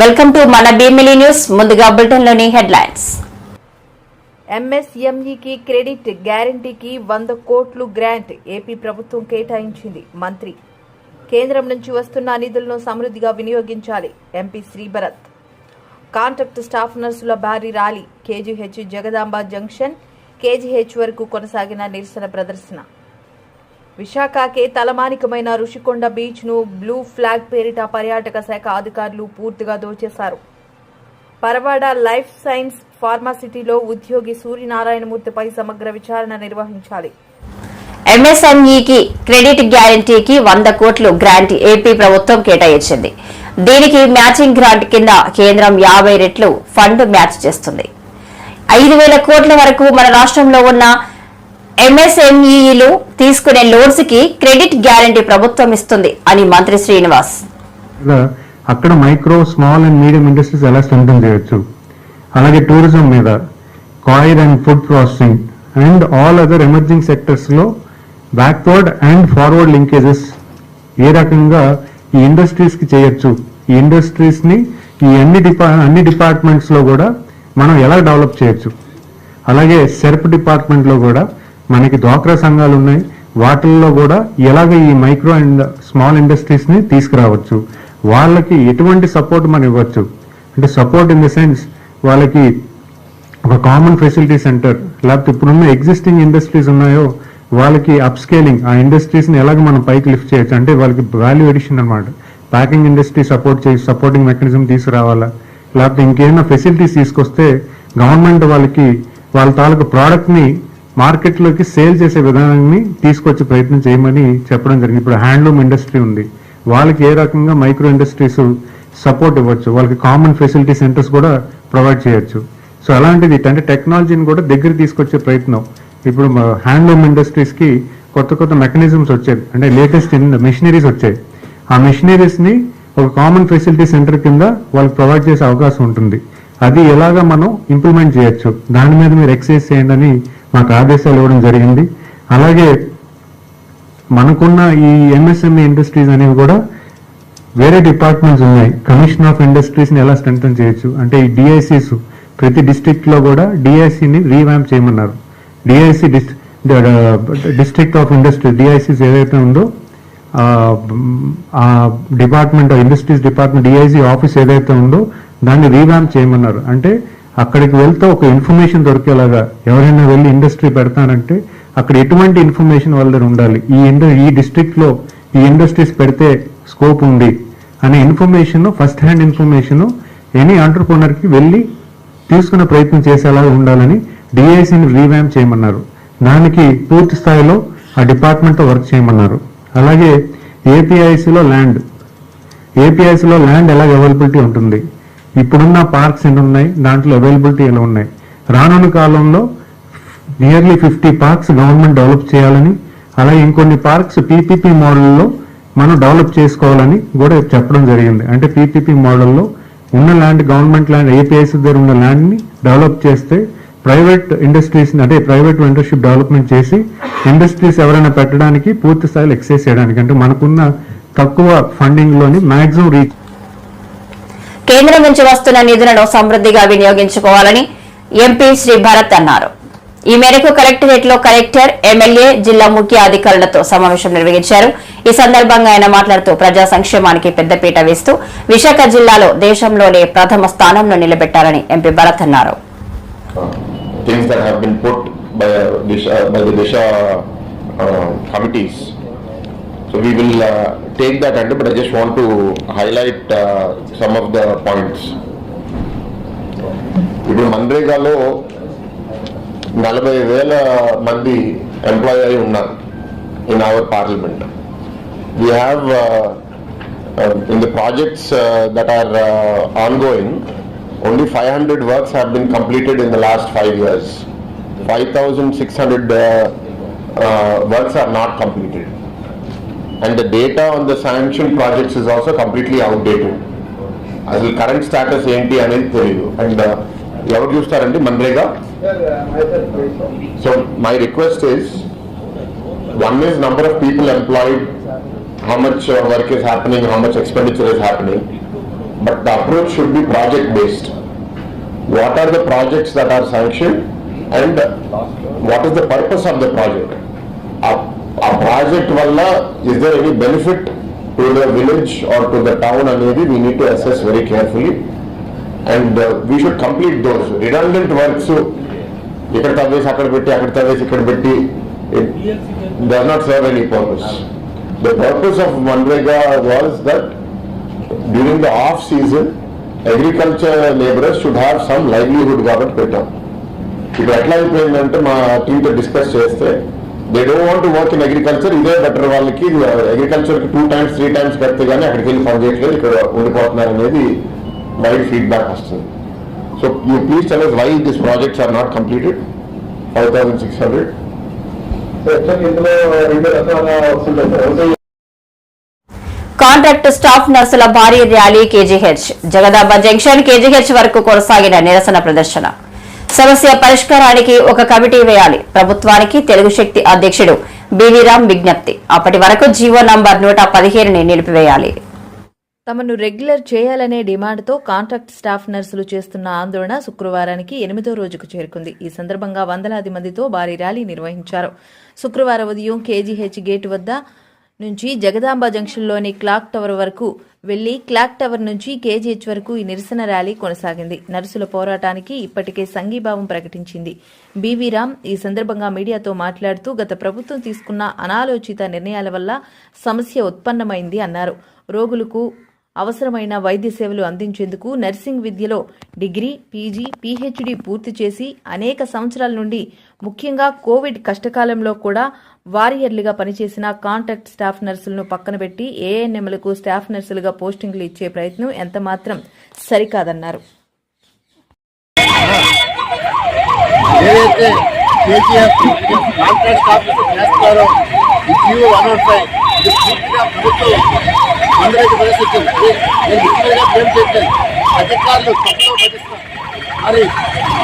Welcome to మన Bheemili news ముందుగా బులెటిన్లోని హెడ్లైన్స్ ఎంఎస్ఎంఈకి క్రెడిట్ గ్యారంటీకి వంద కోట్లు గ్రాంట్ ఏపీ ప్రభుత్వం కేటాయించింది మంత్రి. కేంద్రం నుంచి వస్తున్న నిధులను సమృద్ధిగా వినియోగించాలి ఎంపీ శ్రీభరత్. కాంట్రాక్ట్ స్టాఫ్ నర్సుల భారీ rally KGH Jagadamba junction KGH వరకు కొనసాగిన నిరసన ప్రదర్శన. విశాఖకే తలమానికమైన ఋషికొండ బీచ్ను బ్లూ ఫ్లాగ్ పేరిట పర్యాటక శాఖ అధికారులు పూర్తిగా దోచేశారు. పరవాడ లైఫ్ సైన్స్ ఫార్మాసిటీలో ఉద్యోగి సూర్యనారాయణమూర్తిపై సమగ్ర విచారణ నిర్వహించాలి. ఎంఎస్ఎంఈకి క్రెడిట్ గ్యారంటీకి వంద కోట్లు గ్రాంట్ ఏపీ ప్రభుత్వం కేటాయించింది. దీనికి మ్యాచింగ్ గ్రాంట్ కింద కేంద్రం యాభై రెట్లు ఫండ్ మ్యాచ్ చేస్తుంది. ఐదు వేల కోట్ల వరకు మన రాష్ట్రంలో ఉన్న ఎంఎస్ఎంఈలు తీసుకునే లోన్స్కి క్రెడిట్ గ్యారంటీ ప్రభుత్వం ఇస్తుంది అని మంత్రి శ్రీనివాస్. అక్కడ micro small and medium industries ఎలా స్ట్రెంగ్ చేయొచ్చు? అలాగే టూరిజం మీద coir and food processing and all other emerging సెక్టర్స్లో backward and forward linkages. ఏ రకంగా ఈ ఇండస్ట్రీస్కి చేయొచ్చు? ఈ ఇండస్ట్రీస్ని ఈ అన్ని డిపా అన్ని డిపార్ట్మెంట్స్లో కూడా మనం ఎలా డెవలప్ చేయొచ్చు? అలాగే సెర్ప్ డిపార్ట్మెంట్లో కూడా మనకి డ్వాక్రా సంఘాలు ఉన్నాయి. వాటిల్లో కూడా ఎలాగ ఈ మైక్రో అండ్ స్మాల్ ఇండస్ట్రీస్ని తీసుకురావచ్చు? వాళ్ళకి ఎటువంటి సపోర్ట్ మనం ఇవ్వచ్చు? అంటే సపోర్ట్ ఇన్ ద సెన్స్ వాళ్ళకి ఒక కామన్ ఫెసిలిటీ సెంటర్ లేకపోతే ఇప్పుడున్న ఎగ్జిస్టింగ్ ఇండస్ట్రీస్ ఉన్నాయో వాళ్ళకి అప్ స్కేలింగ్ ఆ ఇండస్ట్రీస్ని ఎలాగ మనం పైకి లిఫ్ట్ చేయొచ్చు? అంటే వాళ్ళకి వాల్యూ ఎడిషన్ అనమాట ప్యాకింగ్ ఇండస్ట్రీ సపోర్ట్ చేసి సపోర్టింగ్ మెకానిజం తీసుకురావాలా? లేకపోతే ఇంకేమైనా ఫెసిలిటీస్ తీసుకొస్తే గవర్నమెంట్ వాళ్ళకి వాళ్ళ తాలూకు ప్రోడక్ట్ని మార్కెట్లోకి సేల్ చేసే విధానాన్ని తీసుకొచ్చే ప్రయత్నం చేయమని చెప్పడం జరిగింది. ఇప్పుడు హ్యాండ్లూమ్ ఇండస్ట్రీ ఉంది. వాళ్ళకి ఏ రకంగా మైక్రో ఇండస్ట్రీస్ సపోర్ట్ ఇవ్వచ్చు? వాళ్ళకి కామన్ ఫెసిలిటీ సెంటర్స్ కూడా ప్రొవైడ్ చేయొచ్చు. సో అలాంటిది అంటే టెక్నాలజీని కూడా దగ్గర తీసుకొచ్చే ప్రయత్నం. ఇప్పుడు హ్యాండ్లూమ్ ఇండస్ట్రీస్కి కొత్త కొత్త మెకానిజమ్స్ వచ్చాయి. అంటే లేటెస్ట్ మెషినరీస్ వచ్చాయి. ఆ మెషినరీస్ని ఒక కామన్ ఫెసిలిటీ సెంటర్ కింద వాళ్ళకి ప్రొవైడ్ చేసే అవకాశం ఉంటుంది. అది ఎలాగా మనం ఇంప్లిమెంట్ చేయొచ్చు? దాని మీద మీరు ఎక్సైజ్ చేయండి అని మాకు ఆదేశాలు ఇవ్వడం జరిగింది. అలాగే మనకున్న ఈ ఎంఎస్ఎంఈ ఇండస్ట్రీస్ అనేవి కూడా వేరే డిపార్ట్మెంట్స్ ఉన్నాయి. కమిషన్ ఆఫ్ ఇండస్ట్రీస్ని ఎలా స్ట్రెంగ్తన్ చేయొచ్చు? అంటే ఈ డిఐసిస్ ప్రతి డిస్టిక్ట్లో కూడా డిఐసిని రీవ్యాంప్ చేయమన్నారు. DIC district of industry DICs ఏదైతే ఉందో ఆ, ఆ department industries department DIC office ఏదైతే ఉందో దాన్ని రీవ్యాంప్ చేయమన్నారు. అంటే అక్కడికి వెళ్తే ఒక ఇన్ఫర్మేషన్ దొరికేలాగా ఎవరైనా వెళ్ళి ఇండస్ట్రీ పెడతానంటే అక్కడ ఎటువంటి ఇన్ఫర్మేషన్ వాళ్ళ దగ్గర ఉండాలి? ఈ ఇండ ఈ డిస్ట్రిక్ట్లో ఈ ఇండస్ట్రీస్ పెడితే స్కోప్ ఉంది అనే information first hand information any ఆంటర్ప్రినర్కి వెళ్ళి తీసుకునే ప్రయత్నం చేసేలాగా ఉండాలని డిఐసిని రీవ్యామ్ చేయమన్నారు. దానికి పూర్తి స్థాయిలో ఆ డిపార్ట్మెంట్ వర్క్ చేయమన్నారు. అలాగే ఏపీఐసిలో ల్యాండ్ ఏపీఐసిలో ల్యాండ్ ఎలా అవైలబిలిటీ ఉంటుంది? ఇప్పుడున్న పార్క్స్ ఎన్ని ఉన్నాయి? దాంట్లో అవైలబిలిటీ ఎలా ఉన్నాయి? రానున్న కాలంలో nearly fifty parks government develop చేయాలని అలాగే ఇంకొన్ని పార్క్స్ పీపీపీ మోడల్లో మనం డెవలప్ చేసుకోవాలని కూడా చెప్పడం జరిగింది. అంటే పీపీపీ మోడల్లో ఉన్న ల్యాండ్ గవర్నమెంట్ ల్యాండ్ ఏపీఐస్ దగ్గర ఉన్న ల్యాండ్ని డెవలప్ చేస్తే ప్రైవేట్ ఇండస్ట్రీస్ అంటే ప్రైవేట్ వెండర్షిప్ డెవలప్మెంట్ చేసి ఇండస్ట్రీస్ ఎవరైనా పెట్టడానికి పూర్తి స్థాయిలో ఎక్సైజ్ చేయడానికి. అంటే మనకున్న తక్కువ ఫండింగ్లోని మ్యాక్సిమం రీచ్ కేంద్రం నుంచి వస్తున్న నిధులను సమృద్ధిగా వినియోగించుకోవాలని ఎంపీ శ్రీ భరత్ అన్నారు ఈ మేరకు కలెక్టరేట్లో కలెక్టర్ ఎమ్మెల్యే జిల్లా ముఖ్య అధికారులతో సమావేశం నిర్వహించారు ఈ సందర్భంగా ఆయన మాట్లాడుతూ ప్రజా సంక్షేమానికి పెద్దపీట వేస్తూ విశాఖ జిల్లాలో దేశంలోనే ప్రథమ స్థానంలో నిలబెట్టారని ఎంపీ భరత్ అన్నారు things that have been put by, uh, Disha, by the Disha uh, committees. So we will uh, take that under, but I just want to highlight uh, some of the points. ఇప్పుడు మన్రేగాలో నలభై వేల మంది employ అయి ఉన్నారు in our parliament we have uh, uh, in the projects uh, that are uh, ongoing, only 500 works have been completed in the last five years. 5,600 uh, uh, works are not completed. And the data on the sanctioned projects is also completely outdated. అసలు current status ఏంటి అనేది తెలియదు and ఎవరు చూస్తారండి MNREGA so my request is one is number of people employed, how much uh, work is happening, how much expenditure is happening. but the approach should be project based. What are the projects that are sanctioned and what is the purpose of the project? A, a project వల్ల is there any benefit to the village or to the town అనేది we need to assess very carefully and uh, we should complete those redundant works ఇక్కడ తవ్వేసి అక్కడ పెట్టి అక్కడ తవ్వేసి ఇక్కడ పెట్టి it does not serve any purpose. The purpose of Manrega was that during the off season, agriculture laborers should have some livelihood కాబట్టి పెట్టాం ఇప్పుడు ఎట్లా అయిపోయిందంటే మా టీంతో డిస్కస్ చేస్తే they don't want work in agriculture ఇదే బెటర్ వాళ్ళకి. అగ్రికల్చర్కి టూ టైమ్స్ త్రీ టైమ్స్ కడితే కానీ అక్కడికి వెళ్ళి పని చేయట్లేదు. ఇక్కడ ఉండిపోతున్నారు అనేది వైడ్ ఫీడ్బ్యాక్ వస్తుంది. So you please tell why this projects are not completed five thousand six hundred contract staff నర్సుల భారీ rally KGH. Jagadamba junction KGH వరకు కొనసాగిన నిరసన ప్రదర్శన. సమస్య పరిష్కారానికి ఒక కమిటీ వేయాలి. ప్రభుత్వానికి తెలుగు శక్తి అధ్యక్షుడు బీవీరామ్ విజ్ఞప్తి. అప్పటి వరకు జీవో నంబర్ నూట పదిహేనుని నిలిపివేయాలి. తమను రెగ్యులర్ చేయాలనే డిమాండ్తో కాంట్రాక్ట్ స్టాఫ్ నర్సులు చేస్తున్న ఆందోళన శుక్రవారానికి ఎనిమిదో రోజుకు చేరుకుంది. ఈ సందర్భంగా వందలాది మందితో భారీ ర్యాలీ నిర్వహించారు. శుక్రవారం ఉదయం కేజీహెచ్ గేట్ వద్ద నుంచి జగదాంబ జంక్షన్లోని క్లాక్ టవర్ వరకు వెళ్ళి క్లాక్ టవర్ నుంచి కేజీహెచ్ వరకు ఈ నిరసన ర్యాలీ కొనసాగింది. నర్సుల పోరాటానికి ఇప్పటికే సంఘీభావం ప్రకటించింది. బీవీ రామ్ ఈ సందర్భంగా మీడియాతో మాట్లాడుతూ గత ప్రభుత్వం తీసుకున్న అనాలోచిత నిర్ణయాల వల్ల సమస్య ఉత్పన్నమైంది అన్నారు. రోగులకు అవసరమైన వైద్య సేవలు అందించేందుకు నర్సింగ్ విద్యలో డిగ్రీ పీజీ పీహెచ్డీ పూర్తి చేసి అనేక సంవత్సరాల నుండి ముఖ్యంగా కోవిడ్ కష్టకాలంలో కూడా వారియర్లుగా పనిచేసిన కాంట్రాక్ట్ స్టాఫ్ నర్సులను పక్కన పెట్టి ఏఎన్ఎంలకు స్టాఫ్ నర్సులుగా పోస్టింగ్లు ఇచ్చే ప్రయత్నం ఎంతమాత్రం సరికాదన్నారు. అధికారులు మరి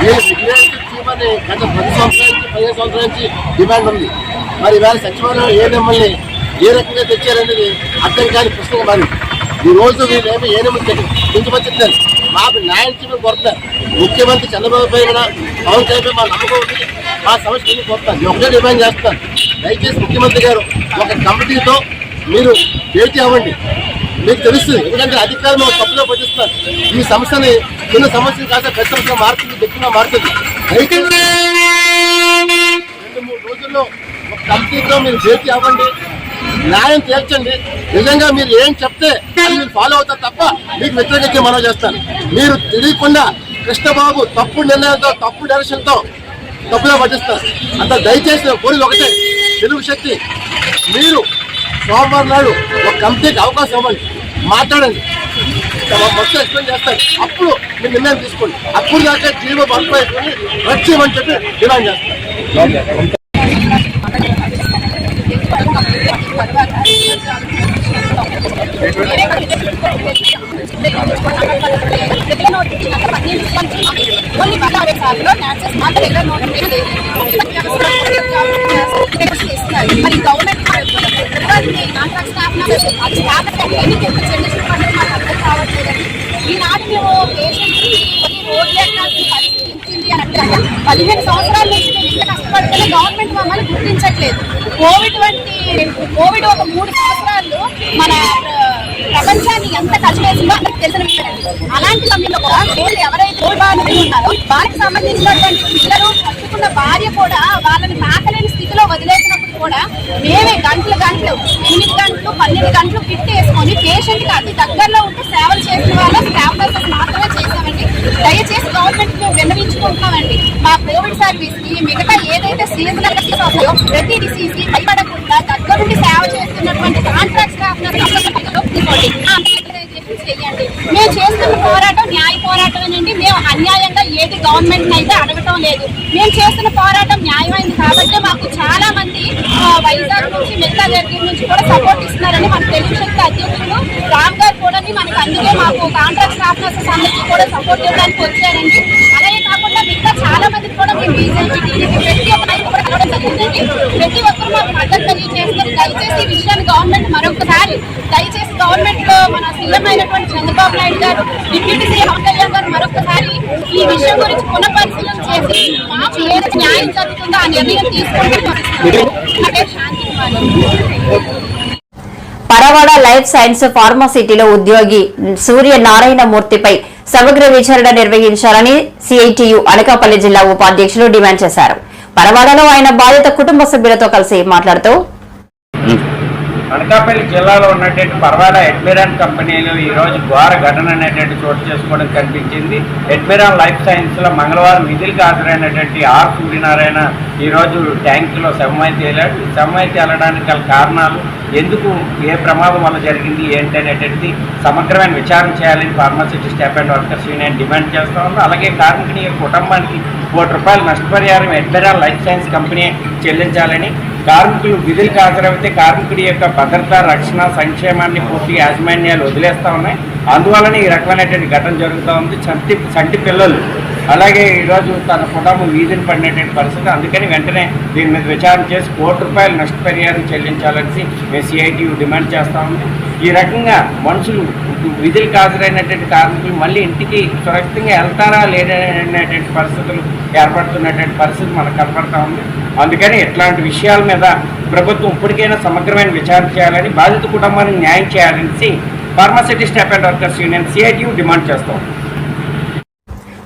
ఏ రెగ్యులేషన్ చేయమని గత పది సంవత్సరాల నుంచి పదిహేను సంవత్సరాల నుంచి డిమాండ్ ఉంది. మరి ఇవాళ సచివాలయం ఏ నెమ్మల్ని ఏ రకంగా తెచ్చారనేది అర్థం కాని పుస్తకం మరి ఈ రోజు వీళ్ళేమి ఏ నెమ్మది కించపరుచుతున్నారు మాకు న్యాయం చేయడం కోరుతున్నారు. ముఖ్యమంత్రి చంద్రబాబు పైన పవన్ కళ్యాణ్ మా నమ్మకం ఉంది. మా సమస్య కోరుతాను ఒకటే డిమాండ్ చేస్తాను దయచేసి ముఖ్యమంత్రి గారు ఒక కమిటీతో మీరు భేటీ అవ్వండి. మీకు తెలుస్తుంది. ఎందుకంటే అధికారులు మా తప్పులో పట్టిస్తారు ఈ సమస్యని చిన్న సమస్యలు కాస్త పెద్ద సమస్య మారుతుంది గట్టిగా మారుతుంది. రెండు మూడు రోజుల్లో కంప్లీట్గా మీరు భేటీ అవ్వండి. న్యాయం తీర్చండి నిజంగా మీరు ఏం చెప్తే మీరు ఫాలో అవుతారు తప్ప మీకు వ్యతిరేకించి మనం చేస్తాను. మీరు తెలియకుండా కృష్ణబాబు తప్పు నిర్ణయంతో తప్పు డైరెక్షన్తో తప్పులో పట్టిస్తారు. అంత దయచేసి నేను కోరిక ఒకటే. తెలుగు శక్తి మీరు సోమవారం నాడు ఒక కమిటీకి అవకాశం ఇవ్వండి. మాట్లాడండి. మొత్తం ఎక్స్ప్లెయిన్ చేస్తారు అప్పుడు మీరు నిర్ణయం తీసుకోండి. అప్పుడు దాకా జీవో బంప్ అయిపోయి చెప్పి డిమాండ్ చేస్తారు కొన్ని పదహారు సార్లు న్యాసెస్ మా దగ్గర నోటిఫికేషన్ మరి గవర్నమెంట్ కాంట్రాక్ట్ స్టాఫ్ అది స్టాఫ్ ఎన్ని జనరేషన్ పనులు మాకు అర్థం కావట్లేదండి ఈనాడు మేము పేషెంట్కి రోడ్లు ఎక్కాల్సిన పరిస్థితి ఇచ్చింది అని అంటే పదిహేను సంవత్సరాల నుంచి మేము ఇంత కష్టపడుతున్న గవర్నమెంట్ మమ్మల్ని గుర్తించట్లేదు. కోవిడ్ వంటి కోవిడ్ ఒక మూడు సంవత్సరాలు మన ప్రపంచాన్ని ఎంత కష్టమేసిందో అందరికి తెలిసిన విషయం అలాంటి సమయంలో కూడా రోజు ఎవరైతే రోడ్ బాధితులు ఉన్నారో వారికి సంబంధించినటువంటి పిల్లలు కట్టుకున్న భార్య కూడా వాళ్ళని తాకలేని స్థితిలో వదిలేసిన కూడా మేమే గంటలు గంటలు ఎనిమిది గంటలు పన్నెండు గంటలు ఫిట్ వేసుకొని పేషెంట్కి అతి దగ్గరలో ఉంటూ సేవలు చేసిన వాళ్ళ స్టాఫ్ నర్సెస్ మాత్రమే చేసామండి దయచేసి గవర్నమెంట్ మేము విన్నవించుకుంటున్నామండి. మా కోవిడ్ సర్వీస్కి మిగతా ఏదైతే సీజనల్ వస్తాయో ప్రతి డిసీజ్కి భయపడకుండా దగ్గరుండి సేవ చేస్తున్నటువంటి కాంట్రాక్ట్ స్టాఫ్ నర్సెస్ చేయండి మేము చేస్తున్న పోరాటం న్యాయ పోరాటం అండి మేము అన్యాయంగా ఏది గవర్నమెంట్ అయితే అడగటం లేదు. మేము చేస్తున్న పోరాటం న్యాయమైంది కాబట్టి మాకు చాలా మంది వైజాగ్ నుంచి మిగతా దగ్గర నుంచి కూడా సపోర్ట్ ఇస్తున్నారని మన తెలుగు శక్తి అధ్యక్షులు రామ్ గారు కూడా మనకు అందుకే మాకు కాంట్రాక్ట్ స్టాఫ్ నర్సెస్ అందరికీ కూడా సపోర్ట్ ఇవ్వడానికి వచ్చారండి. అలాగే కాకుండా మిగతా చాలా మందికి కూడా మేము బీజేపీ టీడీపీ ప్రతి ఒక్క నాయకుడు కూడా కలవడం జరిగిందండి ప్రతి ఒక్కరు మాకు మద్దతు తెలియజేస్తారు దయచేసి ఈ విషయాన్ని గవర్నమెంట్ మరొకసారి దయచేసి గవర్నమెంట్ లో చంద్రబాబు నాయుడు గారు డిప్యూటీ సీఎం పవన్ గారు మరొకసారి ఈ విషయం గురించి పునఃపరిశీలన చేసి మాకు ఏదైతే న్యాయం జరుగుతుందో ఆ నిర్ణయం తీసుకుంటే పరవాడ లైఫ్ సైన్స్ ఫార్మాసిటీలో ఉద్యోగి సూర్య నారాయణమూర్తిపై సమగ్ర విచారణ నిర్వహించాలని సిఐటియు అనకాపల్లి జిల్లా ఉపాధ్యక్షులు డిమాండ్ చేశారు. పరవాడలో ఆయన బాధిత కుటుంబ సభ్యులతో కలిసి మాట్లాడుతూ అనకాపల్లి జిల్లాలో ఉన్నటువంటి పర్వాల ఎడ్మిరాన్ కంపెనీలు ఈ రోజు ఘోర ఘటన అనేటువంటి చోటు చేసుకోవడం కనిపించింది. ఎడ్మిరాన్ లైఫ్ సైన్స్లో మంగళవారం విధులకు హాజరైనటువంటి ఆర్ సూర్యనారాయణ ఈరోజు ట్యాంకులో శవమై తేలాడు. శవమై తేలడానికి గల కారణాలు ఎందుకు ఏ ప్రమాదం వల్ల జరిగింది ఏంటి అనేటువంటిది సమగ్రమైన విచారణ చేయాలని Pharmacity staff and workers union demand చేస్తూ ఉంది అలాగే కార్మికుని కుటుంబానికి కోటి రూపాయలు నష్టపరిహారం ఎడ్మిరాన్ లైఫ్ సైన్స్ కంపెనీ చెల్లించాలని కార్మికులు విధులకు హాజరైతే కార్మికుడి యొక్క భద్రత రక్షణ సంక్షేమాన్ని పూర్తి యాజమాన్యాలు వదిలేస్తూ ఉన్నాయి. అందువలన ఈ రకమైనటువంటి ఘటన జరుగుతూ ఉంది. చంటి చంటి పిల్లలు అలాగే ఈరోజు తన కుటుంబం వీధిని పడినటువంటి పరిస్థితి. అందుకని వెంటనే దీని మీద విచారణ చేసి కోటి రూపాయలు నష్టపరిహారం చెల్లించాలని మేము డిమాండ్ చేస్తూ ఉంది. ఈ రకంగా మనుషులు విధులకు హాజరైనటువంటి కార్మికులు మళ్ళీ ఇంటికి సురక్షితంగా వెళ్తారా లేదనేటువంటి పరిస్థితులు ఏర్పడుతున్నటువంటి పరిస్థితి మనకు కనపడతా ఉంది. అందుకని ఇట్లాంటి విషయాల మీద ప్రభుత్వం ఇప్పటికైనా సమగ్రమైన విచారణ చేయాలని బాధిత కుటుంబానికి న్యాయం చేయాలని Pharmacity staff and workers union CITU demand చేస్తాం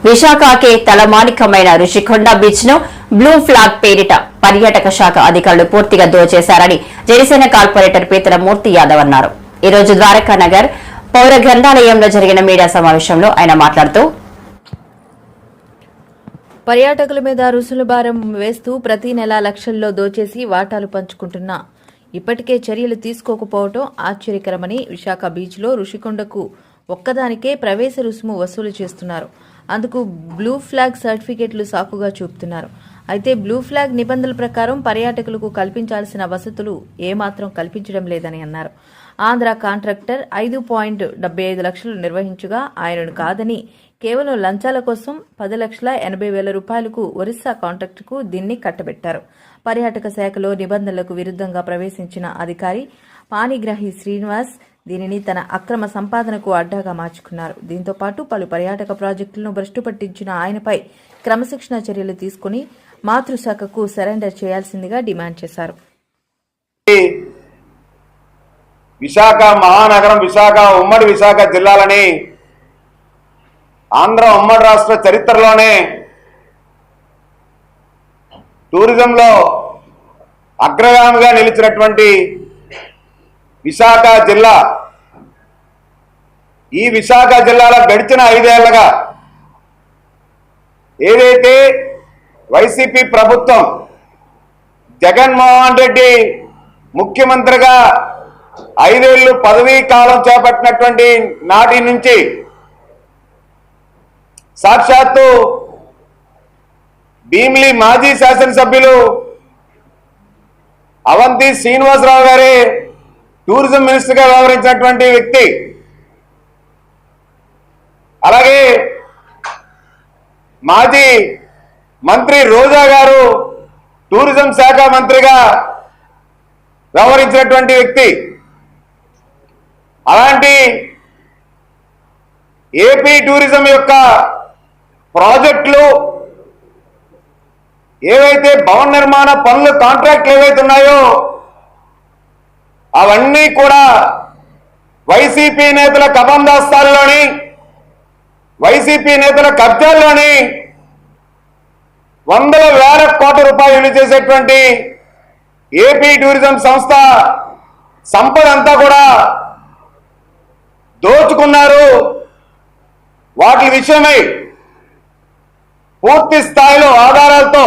విశాఖకే తలమానికమైన రుషికొండ బీచ్ను బ్లూ ఫ్లాగ్ పేరిట పర్యాటక శాఖ అధికారులు పూర్తిగా దోచేశారని జనసేన కార్పొరేటర్ పీతల మూర్తి యాదవ్ అన్నారు. ఈ రోజు ద్వారకా నగర్ పౌర గ్రంథాలయంలో జరిగిన మీడియా సమావేశంలో ఆయన మాట్లాడుతూ పర్యాటకుల మీద రుసులు భారం వేస్తూ ప్రతి నెల లక్షల్లో దోచేసి వాటాలు పంచుకుంటున్నా. ఇప్పటికే చర్యలు తీసుకోకపోవటం ఆశ్చర్యకరమని విశాఖ బీచ్లో ఋషికొండకు ఒక్కదానికే ప్రవేశ రుసుము వసూలు చేస్తున్నారు. అందుకు బ్లూ ఫ్లాగ్ సర్టిఫికెట్లు సాకుగా చూపుతున్నారు. అయితే బ్లూ ఫ్లాగ్ నిబంధనల ప్రకారం పర్యాటకులకు కల్పించాల్సిన వసతులు ఏమాత్రం కల్పించడం లేదని అన్నారు. ఆంధ్ర కాంట్రాక్టర్ ఐదు పాయింట్ డెబ్బై ఐదు లక్షలు నిర్వహించగా ఆయనను కాదని కేవలం లంచాల కోసం పది లక్షల ఎనభై వేల రూపాయలకు ఒరిస్సా కాంట్రాక్టుకు దీన్ని కట్టబెట్టారు. పర్యాటక శాఖలో నిబంధనలకు విరుద్ధంగా ప్రవేశించిన అధికారి పాణిగ్రహి శ్రీనివాస్ దీనిని తన అక్రమ సంపాదనకు అడ్డాగా మార్చుకున్నారు. దీంతో పాటు పలు పర్యాటక ప్రాజెక్టులను భ్రష్టు పట్టించిన ఆయనపై క్రమశిక్షణ చర్యలు తీసుకుని మాతృశాఖకు సరెండర్ చేయాల్సిందిగా డిమాండ్ చేశారు. విశాఖ మహానగరం విశాఖ ఉమ్మడి విశాఖ జిల్లాలని ఆంధ్ర ఉమ్మడి రాష్ట్ర చరిత్రలోనే టూరిజంలో అగ్రగామిగా నిలిచినటువంటి విశాఖ జిల్లా ఈ విశాఖ జిల్లాలో గడిచిన ఐదేళ్ళుగా ఏదైతే వైసీపీ ప్రభుత్వం జగన్మోహన్ రెడ్డి ముఖ్యమంత్రిగా ఐదేళ్ళు పదవీ కాలం చేపట్టినటువంటి నాటి నుంచి సాక్షాత్తు భీమిలి మాజీ శాసనసభ్యులు అవంతి శ్రీనివాసరావు గారే టూరిజం మినిస్టర్గా వ్యవహరించినటువంటి వ్యక్తి. అలాగే మాజీ మంత్రి రోజా గారు టూరిజం శాఖ మంత్రిగా వ్యవహరించినటువంటి వ్యక్తి. అలాంటి ఏపీ టూరిజం యొక్క ప్రాజెక్టులు ఏవైతే భవన నిర్మాణ పనులు కాంట్రాక్ట్లు ఏవైతే ఉన్నాయో అవన్నీ కూడా వైసీపీ నేతల కబందాస్తాల్లోని వైసీపీ నేతల కబ్జాల్లోని వందల వేల కోట్ల రూపాయలు చేసేటువంటి ఏపీ టూరిజం సంస్థ సంపద అంతా కూడా దోచుకున్నారు. వాటి విషయమై పూర్తి స్థాయిలో ఆధారాలతో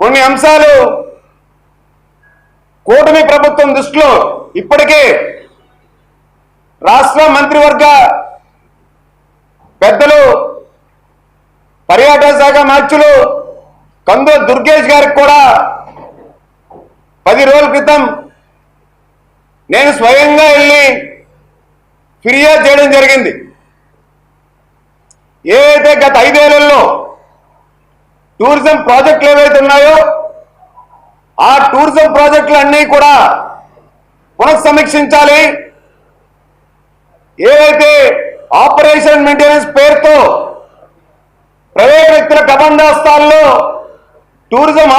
కొన్ని అంశాలు కూటమి ప్రభుత్వం దృష్టిలో ఇప్పటికే రాష్ట్ర మంత్రివర్గ పెద్దలు పర్యాటక శాఖ మార్చులు కందుల దుర్గేష్ గారికి కూడా పది రోజుల క్రితం నేను స్వయంగా వెళ్ళి ఫిర్యాదు చేయడం జరిగింది. ఏవైతే గత ఐదేళ్ళలో టూరిజం ప్రాజెక్టులు ఏవైతే ఉన్నాయో ఆ టూరిజం ప్రాజెక్టులన్నీ కూడా పునఃసమీక్షించాలి. ఏదైతే ఆపరేషన్ మెయింటెనెన్స్ పేరుతో ప్రైవేట్ వ్యక్తుల కబంధాస్థాల్లో టూరిజం